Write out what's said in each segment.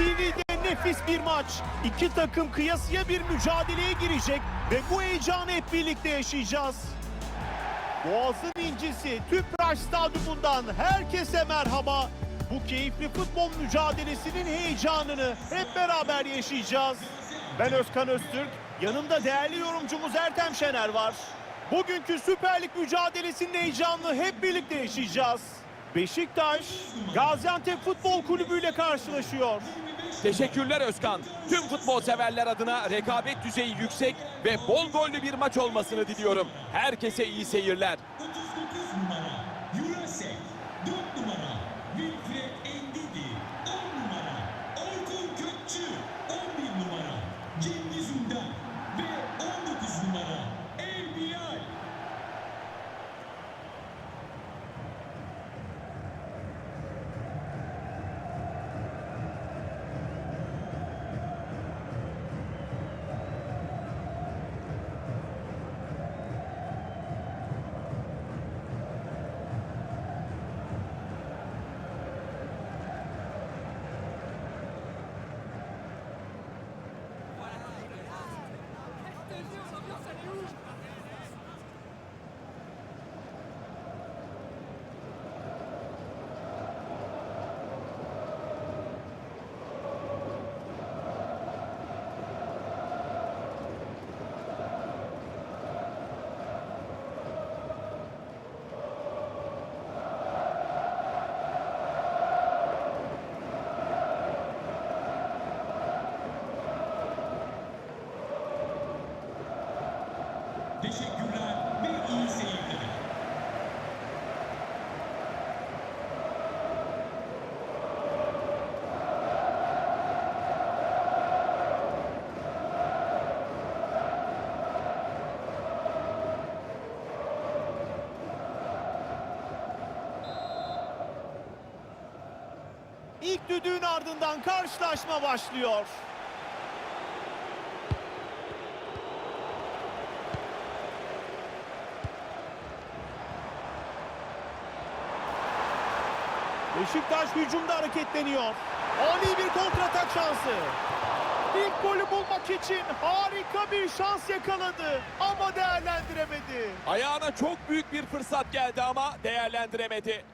TV'de nefis bir maç. İki takım kıyasıya bir mücadeleye girecek ve bu heyecanı hep birlikte yaşayacağız. Boğaz'ın incisi Tüpraş Stadyumundan herkese merhaba. Bu keyifli futbol mücadelesinin heyecanını hep beraber yaşayacağız. Ben Özkan Öztürk, yanımda değerli yorumcumuz Ertem Şener var. Bugünkü Süper Lig mücadelesinin heyecanını hep birlikte yaşayacağız. Beşiktaş, Gaziantep Futbol Kulübü ile karşılaşıyor. Teşekkürler Özkan. Tüm futbol severler adına rekabet düzeyi yüksek ve bol gollü bir maç olmasını diliyorum. Herkese iyi seyirler. Ardından karşılaşma başlıyor. Beşiktaş hücumda hareketleniyor. Ani bir kontratak şansı. İlk golü bulmak için harika bir şans yakaladı ama değerlendiremedi. Ayağına çok büyük bir fırsat geldi ama değerlendiremedi.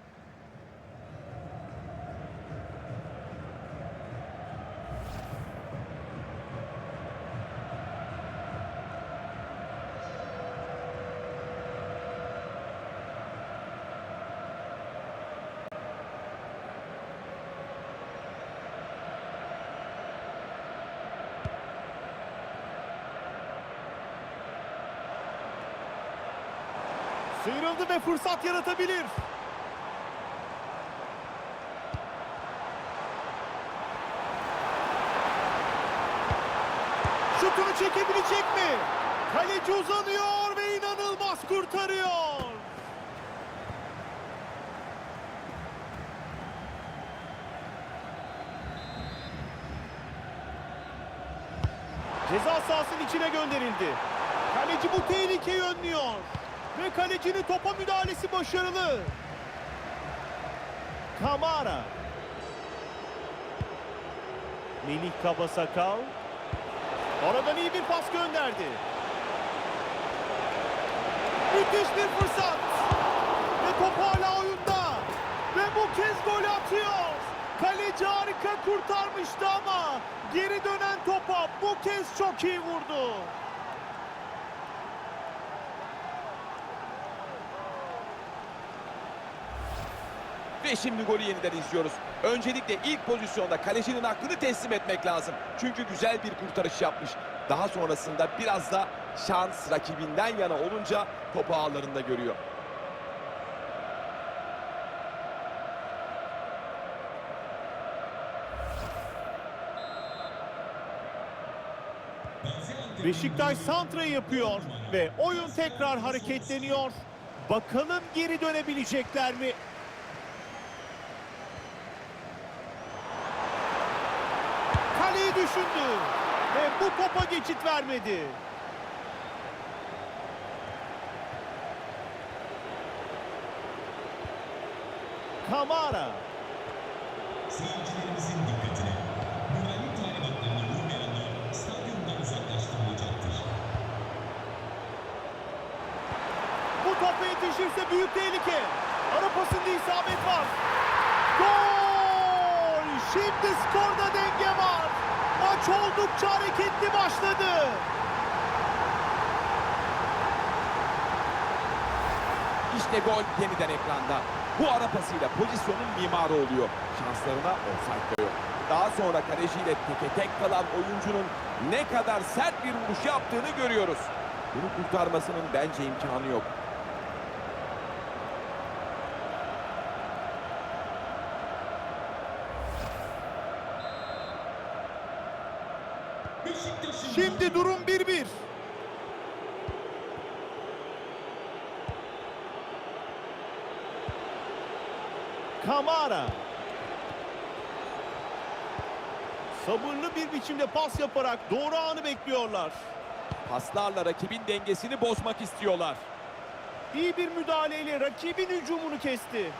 Sıyrıldı ve fırsat yaratabilir. Şutunu çekebilecek mi? Kaleci uzanıyor ve inanılmaz kurtarıyor. Ceza sahasının içine gönderildi. Kaleci bu tehlikeyi önlüyor. Ve kalecinin topa müdahalesi başarılı. Kamara. Melih Kabasakal. Aradan iyi bir pas gönderdi. Müthiş bir fırsat. Ve top hala oyunda. Ve bu kez gol atıyor. Kaleci harika kurtarmıştı ama geri dönen topa bu kez çok iyi vurdu. Ve şimdi golü yeniden izliyoruz. Öncelikle ilk pozisyonda kalecinin hakkını teslim etmek lazım. Çünkü güzel bir kurtarış yapmış. Daha sonrasında biraz da şans rakibinden yana olunca topu ağlarında görüyor. Beşiktaş santrayı yapıyor ve oyun tekrar hareketleniyor. Bakalım geri dönebilecekler mi? Müdahaleyi düşündü. Ve bu topa geçit vermedi. Kamara. Seyircilerimizin dikkatine. Güvenlik talimatlarına uymayanlar stadyumdan uzaklaştırılacaktır. Bu topa yetişirse büyük tehlike. Ara pasında isabet var. Gol! Şimdi skorda denge var. Maç oldukça hareketli başladı. İşte gol yeniden ekranda. Bu ara pasıyla pozisyonun mimarı oluyor. Şanslarına offside de yok. Daha sonra kaleciyle teke tek kalan oyuncunun ne kadar sert bir vuruş yaptığını görüyoruz. Bunu kurtarmasının bence imkanı yok. Şimdi durum 1-1. Kamara. Sabırlı bir biçimde pas yaparak doğru anı bekliyorlar. Paslarla rakibin dengesini bozmak istiyorlar. İyi bir müdahaleyle rakibin hücumunu kesti.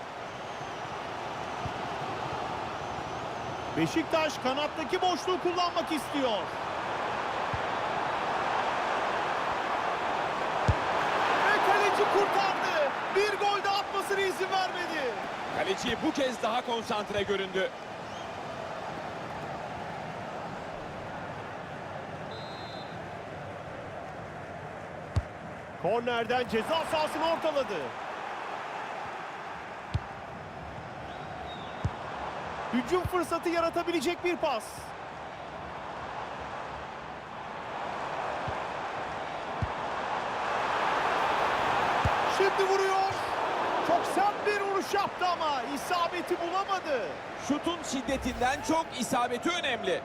Beşiktaş kanattaki boşluğu kullanmak istiyor. Ve kaleci kurtardı. Bir gol de atmasına izin vermedi. Kaleci bu kez daha konsantre göründü. Kornerden ceza sahasını ortaladı. Hücum fırsatı yaratabilecek bir pas. Şimdi vuruyor. Çok sert bir vuruş yaptı ama isabeti bulamadı. Şutun şiddetinden çok isabeti önemli.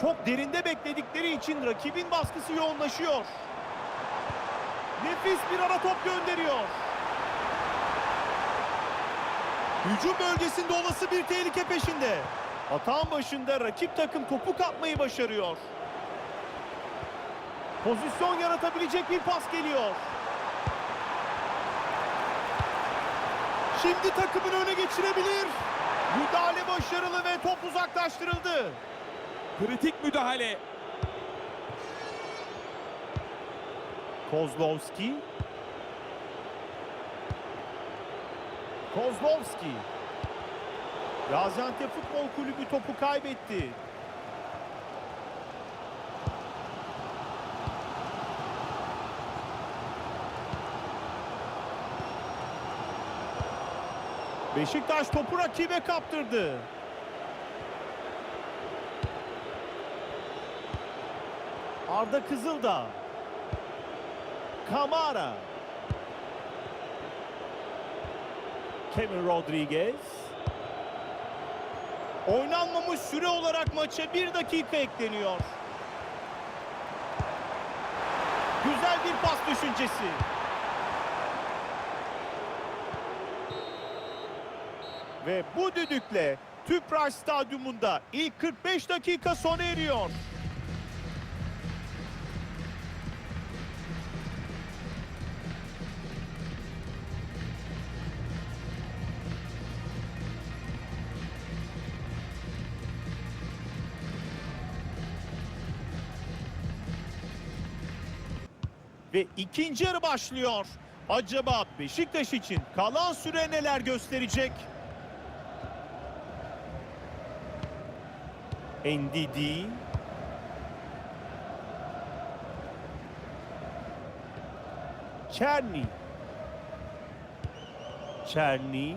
Çok derinde bekledikleri için rakibin baskısı yoğunlaşıyor. Nefis bir ara top gönderiyor. Hücum bölgesinde olası bir tehlike peşinde. Atağın başında rakip takım topu kapmayı başarıyor. Pozisyon yaratabilecek bir pas geliyor. Şimdi takımın öne geçirebilir. Müdahale başarılı ve top uzaklaştırıldı. Kritik müdahale. Kozlowski. Kozlowski. Gaziantep Futbol Kulübü topu kaybetti. Beşiktaş topu rakibe kaptırdı. Arda Kızıldağ. Kamara. Kevin Rodriguez. Oynanmamış süre olarak maça bir dakika ekleniyor. Güzel bir pas düşüncesi. Ve bu düdükle Tüpraş Stadyumunda ilk 45 dakika sona eriyor. Ve ikinci yarı başlıyor. Acaba Beşiktaş için kalan süre neler gösterecek? Ndidi. Çerni. Çerni.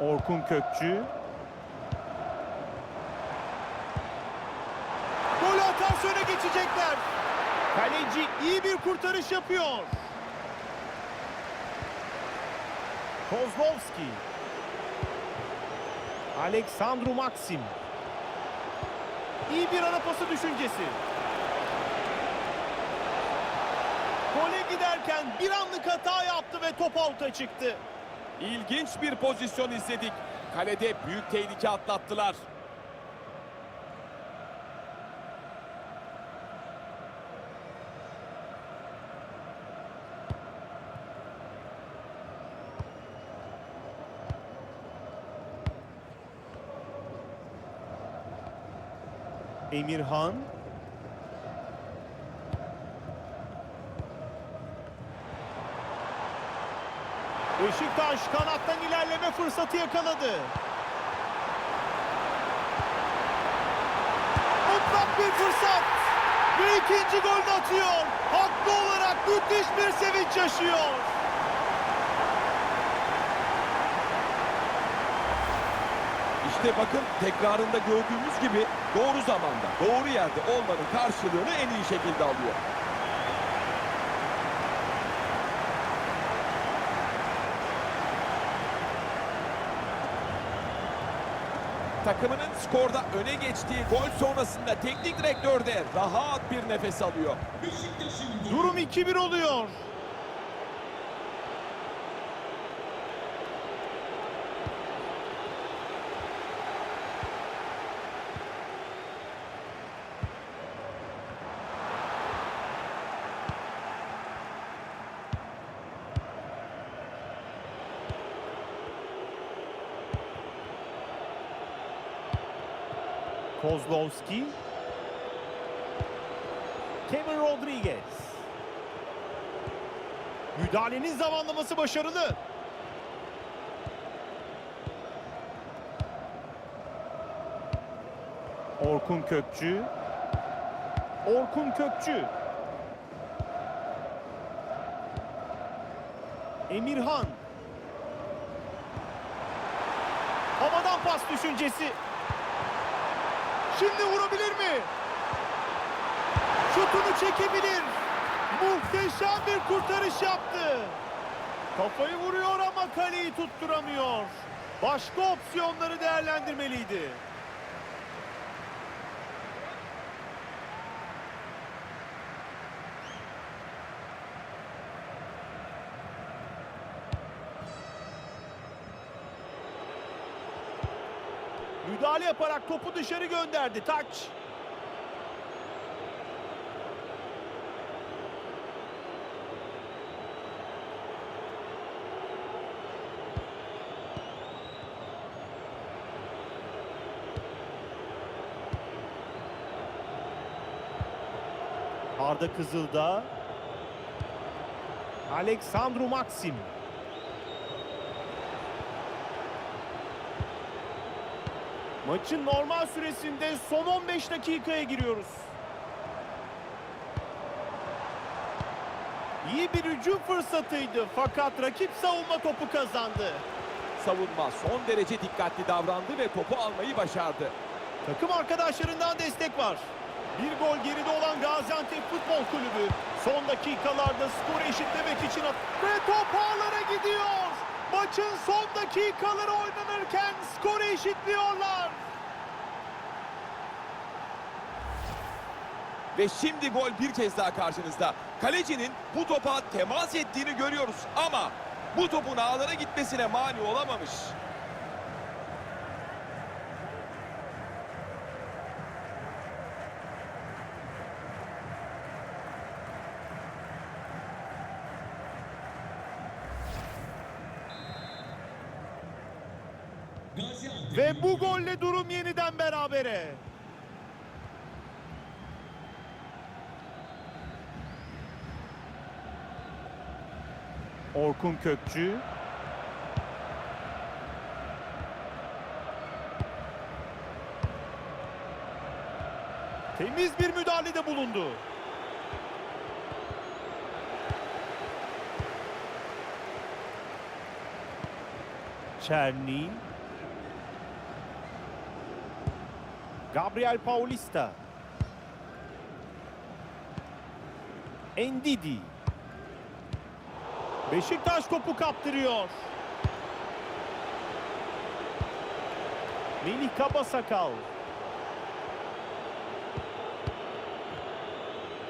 Orkun Kökçü. Gol atarsa öne geçecekler. Kaleci iyi bir kurtarış yapıyor. Kozlovski. Aleksandru Maxim. İyi bir ara pası düşüncesi. Gole giderken bir anlık hata yaptı ve top out'a çıktı. İlginç bir pozisyon izledik. Kalede büyük tehlike atlattılar. Emirhan. Beşiktaş kanattan ilerleme fırsatı yakaladı. Mutlak bir fırsat. Ve ikinci golünü atıyor. Haklı olarak müthiş bir sevinç yaşıyor. İşte bakın tekrarında gördüğümüz gibi doğru zamanda, doğru yerde olmanın karşılığını en iyi şekilde alıyor. Takımının skorda öne geçtiği gol sonrasında teknik direktör de rahat bir nefes alıyor. Durum 2-1 oluyor. Kozlowski. Kevin Rodriguez. Müdahalenin zamanlaması başarılı. Orkun Kökçü. Orkun Kökçü. Emirhan. Havadan pas düşüncesi. Şimdi vurabilir mi? Şutunu çekebilir. Muhteşem bir kurtarış yaptı. Kafayı vuruyor ama kaleyi tutturamıyor. Başka opsiyonları değerlendirmeliydi. Müdahale yaparak topu dışarı gönderdi. Taç. Arda Kızıl'da. Aleksandru Maxim. Maçın normal süresinde son 15 dakikaya giriyoruz. İyi bir hücum fırsatıydı fakat rakip savunma topu kazandı. Savunma son derece dikkatli davrandı ve topu almayı başardı. Takım arkadaşlarından destek var. Bir gol geride olan Gaziantep Futbol Kulübü son dakikalarda skoru eşitlemek için ve top ağlara gidiyor. Maçın son dakikaları oynanırken skoru eşitliyorlar. Ve şimdi gol bir kez daha karşınızda. Kalecinin bu topa temas ettiğini görüyoruz ama bu topun ağlara gitmesine mani olamamış. Ve bu golle durum yeniden berabere. Orkun Kökçü. Temiz bir müdahalede bulundu. Çerni. Gabriel Paulista. Endidi. Beşiktaş topu kaptırıyor. Melih Kabasakal.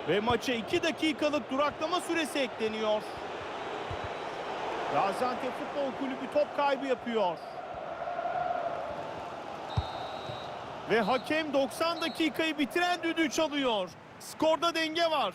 Ve maça 2 dakikalık duraklama süresi ekleniyor. Gaziantep Futbol Kulübü top kaybı yapıyor. Ve hakem 90 dakikayı bitiren düdüğü çalıyor. Skorda denge var.